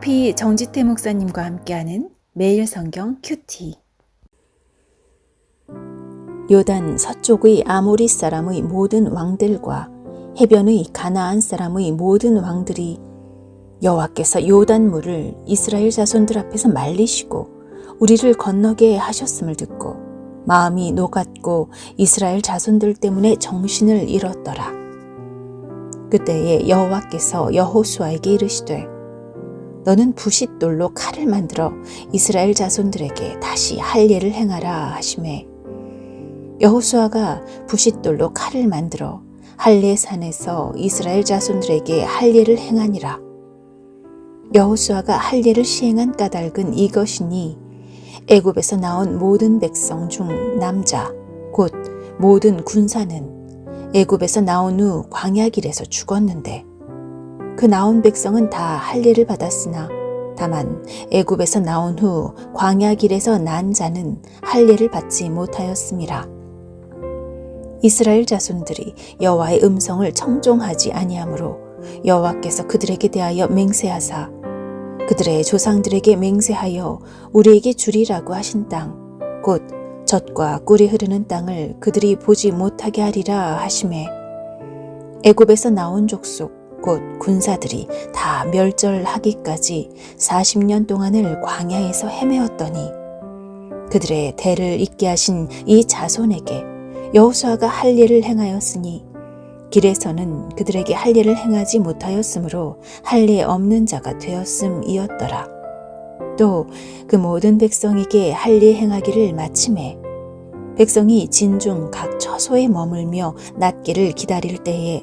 홀피 정지태 목사님과 함께하는 매일 성경 큐티. 요단 서쪽의 아모리 사람의 모든 왕들과 해변의 가나안 사람의 모든 왕들이 여호와께서 요단 물을 이스라엘 자손들 앞에서 말리시고 우리를 건너게 하셨음을 듣고 마음이 녹았고 이스라엘 자손들 때문에 정신을 잃었더라. 그때에 여호와께서 여호수아에게 이르시되 너는 부싯돌로 칼을 만들어 이스라엘 자손들에게 다시 할례를 행하라 하심에 여호수아가 부싯돌로 칼을 만들어 할례 산에서 이스라엘 자손들에게 할례를 행하니라. 여호수아가 할례를 시행한 까닭은 이것이니 애굽에서 나온 모든 백성 중 남자 곧 모든 군사는 애굽에서 나온 후 광야 길에서 죽었는데 그 나온 백성은 다 할례를 받았으나 다만 애굽에서 나온 후 광야 길에서 난 자는 할례를 받지 못하였음이라 이스라엘 자손들이 여호와의 음성을 청종하지 아니하므로 여호와께서 그들에게 대하여 맹세하사 그들의 조상들에게 맹세하여 우리에게 주리라고 하신 땅 곧 젖과 꿀이 흐르는 땅을 그들이 보지 못하게 하리라 하심에 애굽에서 나온 족속 곧 군사들이 다 멸절하기까지 40년 동안을 광야에서 헤매었더니 그들의 대를 잇게 하신 이 자손에게 여호수아가 할례를 행하였으니 길에서는 그들에게 할례를 행하지 못하였으므로 할례 없는 자가 되었음이었더라. 또 그 모든 백성에게 할례 행하기를 마침에 백성이 진중 각 처소에 머물며 낫기를 기다릴 때에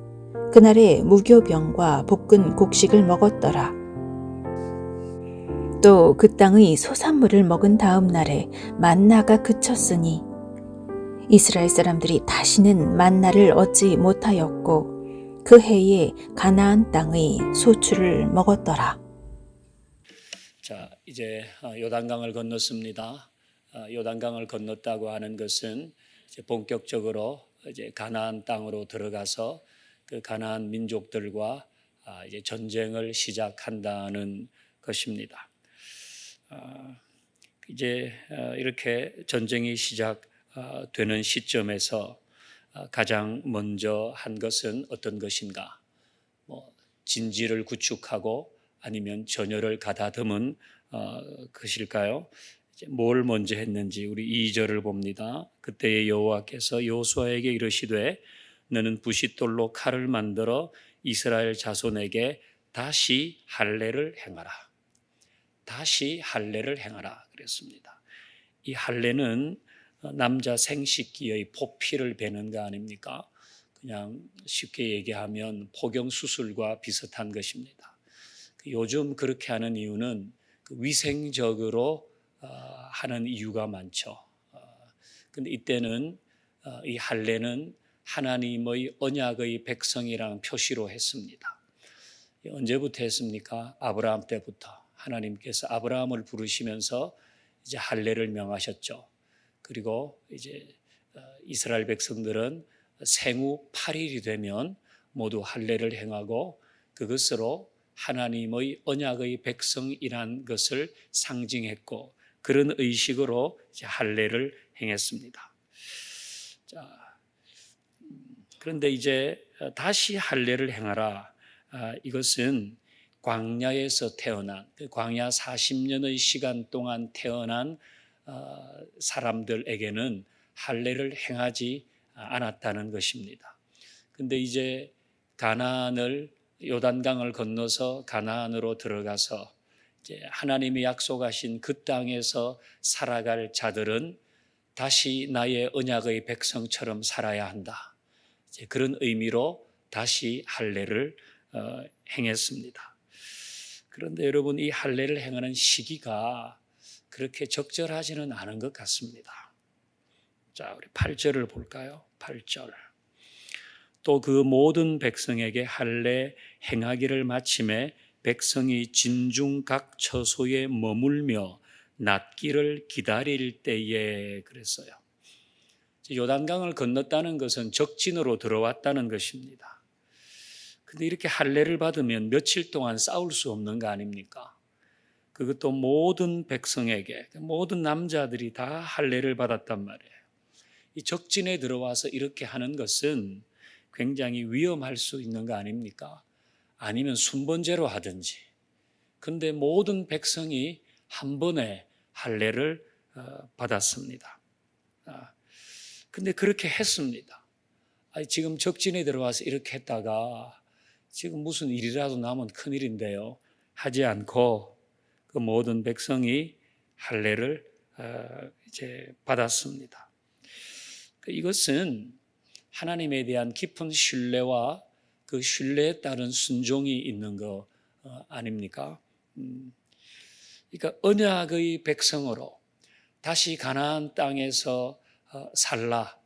그날에 무교병과 볶은 곡식을 먹었더라. 또 그 땅의 소산물을 먹은 다음 날에 만나가 그쳤으니 이스라엘 사람들이 다시는 만나를 얻지 못하였고 그 해에 가나안 땅의 소출을 먹었더라. 자, 이제 어, 요단강을 건넜습니다. 어, 요단강을 건넜다고 하는 것은 본격적으로 이제 가나안 땅으로 들어가서 그 가나안 민족들과 아, 이제 전쟁을 시작한다는 것입니다. 아, 이제 어, 이렇게 전쟁이 시작되는 시점에서 아, 가장 먼저 한 것은 어떤 것인가? 뭐 진지를 구축하고 아니면 전열을 가다듬은 어, 것일까요? 뭘 먼저 했는지 우리 2절을 봅니다. 그때의 여호와께서 요수아에게 이르시되 너는 부싯돌로 칼을 만들어 이스라엘 자손에게 다시 할례를 행하라. 다시 할례를 행하라 그랬습니다. 이 할례는 남자 생식기의 포피를 베는 거 아닙니까? 그냥 쉽게 얘기하면 포경 수술과 비슷한 것입니다. 요즘 그렇게 하는 이유는 그 위생적으로 어, 하는 이유가 많죠. 근데 이때는 어, 이 할례는 하나님의 언약의 백성이라는 표시로 했습니다. 언제부터 했습니까? 아브라함 때부터 하나님께서 아브라함을 부르시면서 이제 할례를 명하셨죠. 그리고 이제 어, 이스라엘 백성들은 생후 8일이 되면 모두 할례를 행하고 그것으로 하나님의 언약의 백성이란 것을 상징했고 그런 의식으로 할례를 행했습니다. 자, 그런데 이제 다시 할례를 행하라. 아, 이것은 광야에서 태어난 그 광야 40년의 시간 동안 태어난 어, 사람들에게는 할례를 행하지 않았다는 것입니다. 근데 이제 가나안을 요단강을 건너서 가나안으로 들어가서 하나님이 약속하신 그 땅에서 살아갈 자들은 다시 나의 언약의 백성처럼 살아야 한다. 그런 의미로 다시 할례를 어, 행했습니다. 그런데 여러분 이 할례를 행하는 시기가 그렇게 적절하지는 않은 것 같습니다. 자, 우리 8절을 볼까요? 8절. 또 그 모든 백성에게 할례 행하기를 마침에 백성이 진중 각 처소에 머물며 낫기를 기다릴 때에 그랬어요. 요단강을 건넜다는 것은 적진으로 들어왔다는 것입니다. 근데 이렇게 할례를 받으면 며칠 동안 싸울 수 없는 거 아닙니까? 그것도 모든 백성에게 모든 남자들이 다 할례를 받았단 말이에요. 이 적진에 들어와서 이렇게 하는 것은 굉장히 위험할 수 있는 거 아닙니까? 아니면 순번제로 하든지. 근데 모든 백성이 한 번에 할례를 어, 받았습니다. 아, 근데 그렇게 했습니다. 아니, 지금 적진에 들어와서 이렇게 했다가 지금 무슨 일이라도 나면 큰일인데요. 하지 않고 그 모든 백성이 할례를 어, 이제 받았습니다. 그 이것은 하나님에 대한 깊은 신뢰와 그 신뢰에 따른 순종이 있는 거 어, 아닙니까? 음, 그러니까 언약의 백성으로 다시 가나안 땅에서 어, 살라.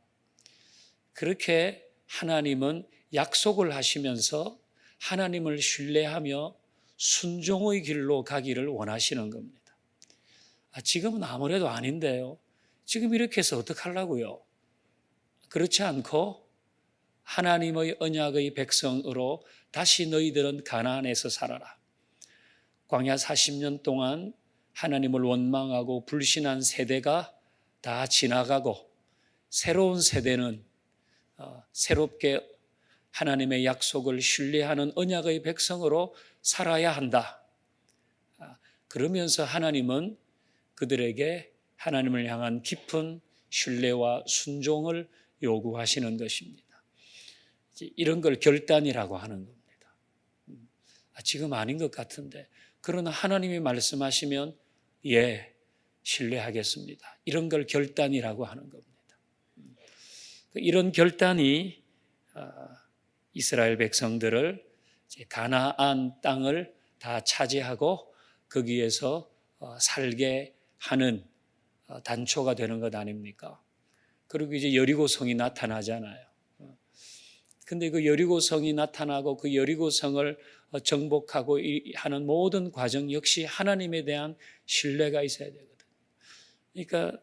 그렇게 하나님은 약속을 하시면서 하나님을 신뢰하며 순종의 길로 가기를 원하시는 겁니다. 아, 지금은 아무래도 아닌데요. 지금 이렇게 해서 어떡하려고요? 그렇지 않고 하나님의 언약의 백성으로 다시 너희들은 가나안에서 살아라. 광야 40년 동안 하나님을 원망하고 불신한 세대가 다 지나가고 새로운 세대는 어, 새롭게 하나님의 약속을 신뢰하는 언약의 백성으로 살아야 한다. 아, 그러면서 하나님은 그들에게 하나님을 향한 깊은 신뢰와 순종을 요구하시는 것입니다. 이런 걸 결단이라고 하는 겁니다. 음, 아, 지금 아닌 것 같은데 그러나 하나님이 말씀하시면 예 신뢰하겠습니다. 이런 걸 결단이라고 하는 겁니다. 음, 이런 결단이 아, 이스라엘 백성들을 가나안 땅을 다 차지하고 거기에서 어, 살게 하는 어, 단초가 되는 것 아닙니까? 그리고 이제 여리고성이 나타나잖아요. 어. 근데 그 여리고성이 나타나고 그 여리고성을 정복하고 하는 모든 과정 역시 하나님에 대한 신뢰가 있어야 되거든요. 그러니까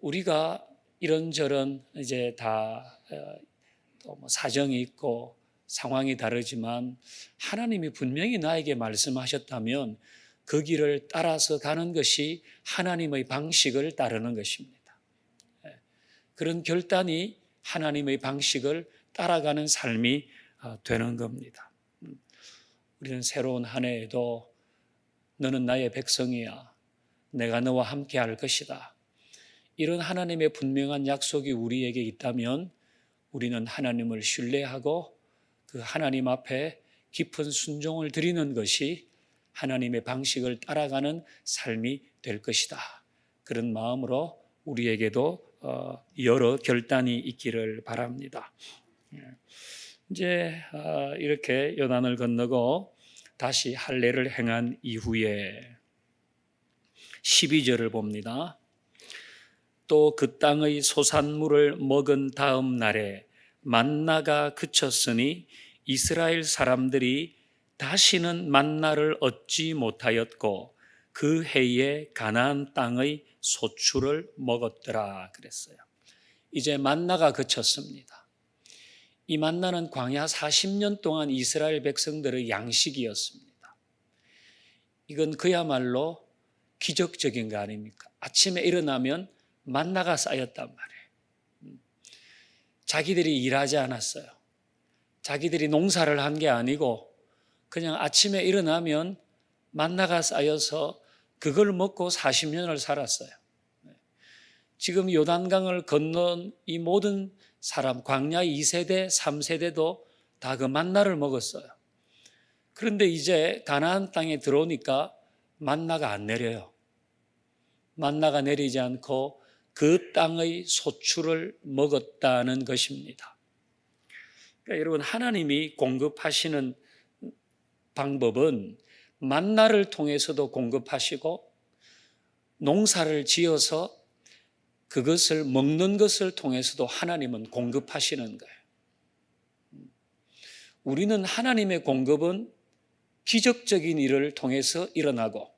우리가 이런저런 이제 다 뭐 사정이 있고 상황이 다르지만 하나님이 분명히 나에게 말씀하셨다면 그 길을 따라서 가는 것이 하나님의 방식을 따르는 것입니다. 예. 그런 결단이 하나님의 방식을 따라가는 삶이 아, 되는 겁니다. 음. 우리는 새로운 한 해에도 너는 나의 백성이야. 내가 너와 함께 할 것이다. 이런 하나님의 분명한 약속이 우리에게 있다면 우리는 하나님을 신뢰하고 그 하나님 앞에 깊은 순종을 드리는 것이 하나님의 방식을 따라가는 삶이 될 것이다. 그런 마음으로 우리에게도 어, 여러 결단이 있기를 바랍니다. 예. 이제 어, 이렇게 요단을 건너고 다시 할례를 행한 이후에 12절을 봅니다. 또 그 땅의 소산물을 먹은 다음 날에 만나가 그쳤으니 이스라엘 사람들이 다시는 만나를 얻지 못하였고 그 해에 가나안 땅의 소출을 먹었더라 그랬어요. 이제 만나가 그쳤습니다. 이 만나는 광야 40년 동안 이스라엘 백성들의 양식이었습니다. 이건 그야말로 기적적인 거 아닙니까? 아침에 일어나면 만나가 쌓였단 말이에요. 음. 자기들이 일하지 않았어요. 자기들이 농사를 한 게 아니고 그냥 아침에 일어나면 만나가 쌓여서 그걸 먹고 40년을 살았어요. 지금 요단강을 건넌 이 모든 사람, 광야 2세대, 3세대도 다 그 만나를 먹었어요. 그런데 이제 가나안 땅에 들어오니까 만나가 안 내려요. 만나가 내리지 않고 그 땅의 소출을 먹었다는 것입니다. 그러니까 여러분 하나님이 공급하시는 방법은 만나를 통해서도 공급하시고 농사를 지어서 그것을 먹는 것을 통해서도 하나님은 공급하시는 거예요. 우리는 하나님의 공급은 기적적인 일을 통해서 일어나고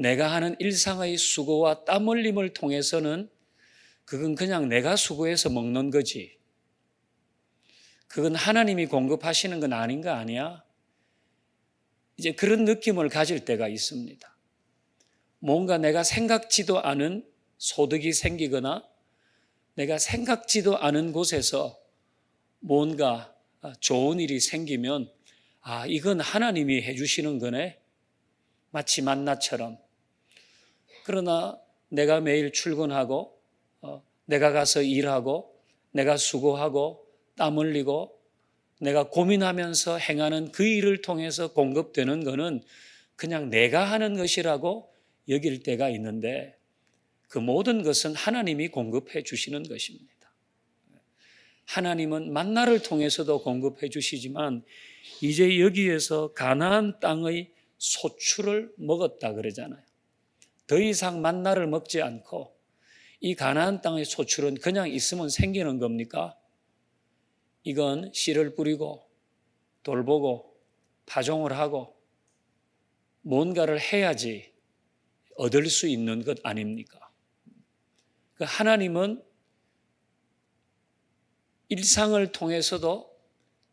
내가 하는 일상의 수고와 땀 흘림을 통해서는 그건 그냥 내가 수고해서 먹는 거지. 그건 하나님이 공급하시는 건 아닌 거 아니야? 이제 그런 느낌을 가질 때가 있습니다. 뭔가 내가 생각지도 않은 소득이 생기거나 내가 생각지도 않은 곳에서 뭔가 좋은 일이 생기면 아, 이건 하나님이 해주시는 거네. 마치 만나처럼. 그러나 내가 매일 출근하고, 어, 내가 가서 일하고, 내가 수고하고, 땀 흘리고, 내가 고민하면서 행하는 그 일을 통해서 공급되는 것은 그냥 내가 하는 것이라고 여길 때가 있는데 그 모든 것은 하나님이 공급해 주시는 것입니다. 하나님은 만나를 통해서도 공급해 주시지만 이제 여기에서 가나안 땅의 소출을 먹었다 그러잖아요. 더 이상 만나를 먹지 않고 이 가나안 땅의 소출은 그냥 있으면 생기는 겁니까? 이건 씨를 뿌리고 돌보고 파종을 하고 뭔가를 해야지 얻을 수 있는 것 아닙니까? 그 하나님은 일상을 통해서도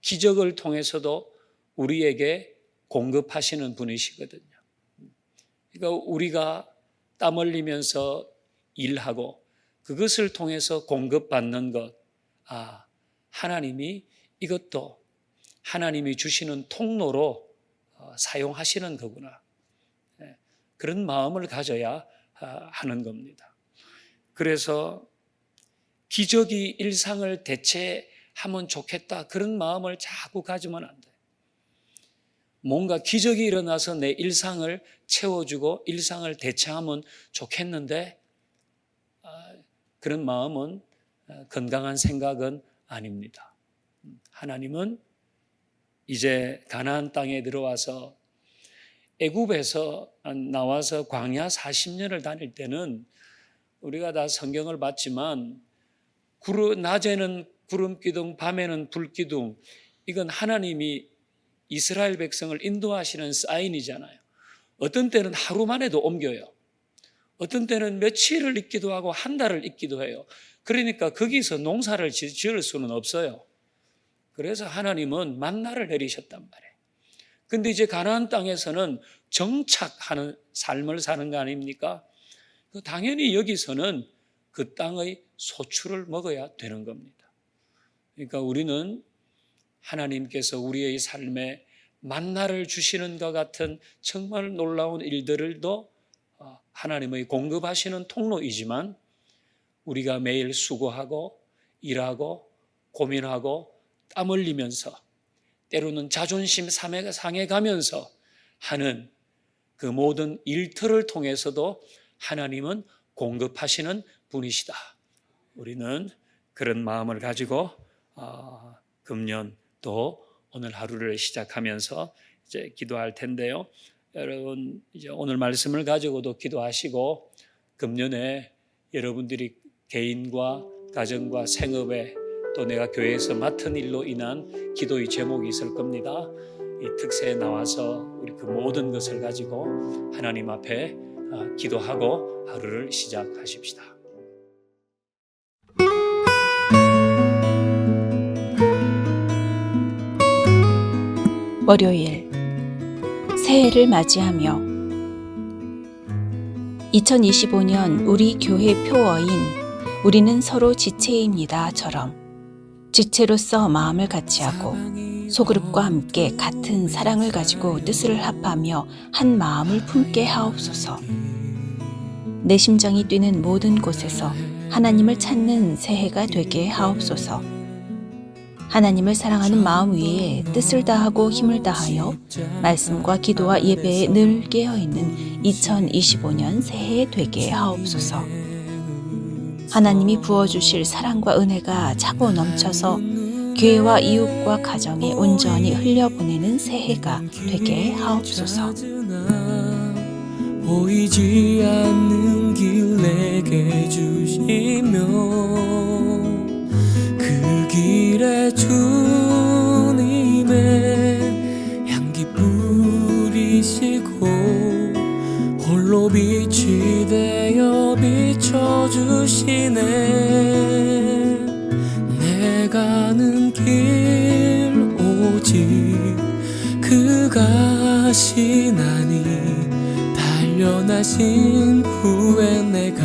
기적을 통해서도 우리에게 공급하시는 분이시거든요. 그러니까 우리가 땀 흘리면서 일하고 그것을 통해서 공급받는 것, 아, 하나님이 이것도 하나님이 주시는 통로로 어, 사용하시는 거구나. 예, 그런 마음을 가져야 아, 하는 겁니다. 그래서 기적이 일상을 대체하면 좋겠다. 그런 마음을 자꾸 가지면 안 돼. 뭔가 기적이 일어나서 내 일상을 채워주고 일상을 대체하면 좋겠는데, 아, 그런 마음은 아, 건강한 생각은 아닙니다. 하나님은 이제 가나안 땅에 들어와서 애굽에서 나와서 광야 40년을 다닐 때는 우리가 다 성경을 봤지만 낮에는 구름 기둥, 밤에는 불 기둥 이건 하나님이 이스라엘 백성을 인도하시는 사인이잖아요. 어떤 때는 하루 만에도 옮겨요. 어떤 때는 며칠을 있기도 하고 한 달을 있기도 해요. 그러니까 거기서 농사를 지을 수는 없어요. 그래서 하나님은 만나를 내리셨단 말이에요. 근데 이제 가나안 땅에서는 정착하는 삶을 사는 거 아닙니까? 그 당연히 여기서는 그 땅의 소출을 먹어야 되는 겁니다. 그러니까 우리는 하나님께서 우리의 삶에 만나를 주시는 것 같은 정말 놀라운 일들을도 어, 하나님의 공급하시는 통로이지만 우리가 매일 수고하고 일하고 고민하고 땀 흘리면서 때로는 자존심 상해 가면서 하는 그 모든 일터를 통해서도 하나님은 공급하시는 분이시다. 우리는 그런 마음을 가지고 어, 금년 또 오늘 하루를 시작하면서 이제 기도할 텐데요. 여러분 이제 오늘 말씀을 가지고도 기도하시고 금년에 여러분들이 개인과 가정과 생업에 또 내가 교회에서 맡은 일로 인한 기도의 제목이 있을 겁니다. 이 특세에 나와서 우리 그 모든 것을 가지고 하나님 앞에 아, 기도하고 하루를 시작하십시다. 월요일 새해를 맞이하며 2025년 우리 교회 표어인 우리는 서로 지체입니다처럼 지체로서 마음을 같이 하고 소그룹과 함께 같은 사랑을 가지고 뜻을 합하며 한 마음을 품게 하옵소서. 내 심장이 뛰는 모든 곳에서 하나님을 찾는 새해가 되게 하옵소서. 하나님을 사랑하는 마음 위에 뜻을 다하고 힘을 다하여 말씀과 기도와 예배에 늘 깨어 있는 2025년 새해 되게 하옵소서. 하나님이 부어주실 사랑과 은혜가 차고 넘쳐서 교회와 이웃과 가정에 온전히 흘려보내는 새해가 되게 하옵소서. 보이지 않는 길 내게 주시며 그 길에 주님의 향기 뿌리시고 홀로 빛이 되어 비춰주시네. 내 가 는 길 오직 그가 하시나니 단련하신 후에 내가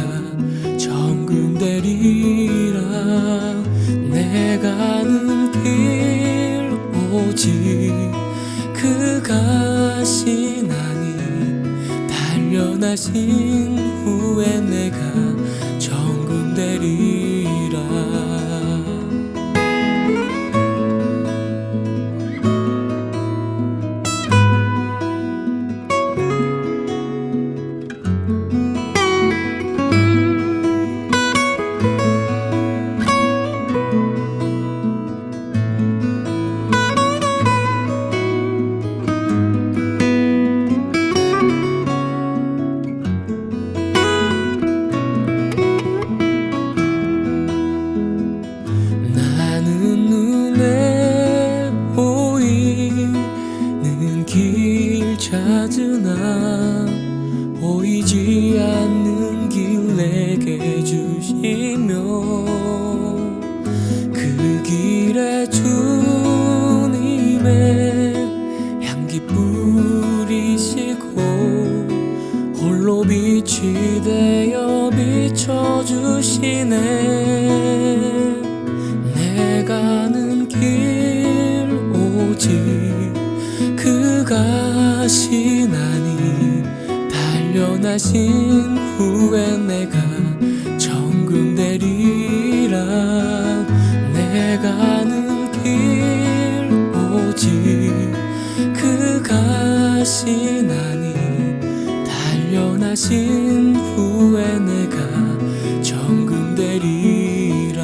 정금되리 오직 그가 하시나니 단련하신 후에 내가 정금되리 향기 뿌리시고 홀로 빛이 되어 비춰주시네. 내 가 는 길 오직 그가 하시나니 단련하신 후에 내가 정금 되리라. 내 가 는 하시나니 단련하신 후에 내가 정금되리라.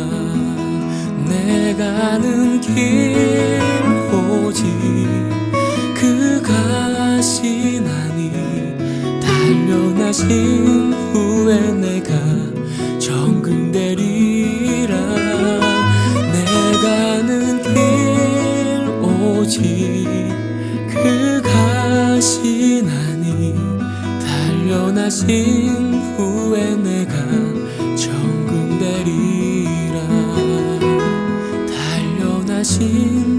내 가는 길 오직 그가 하시나니 단련하신 후에 내가 하신 후에 내가 정금되리라. 단련하신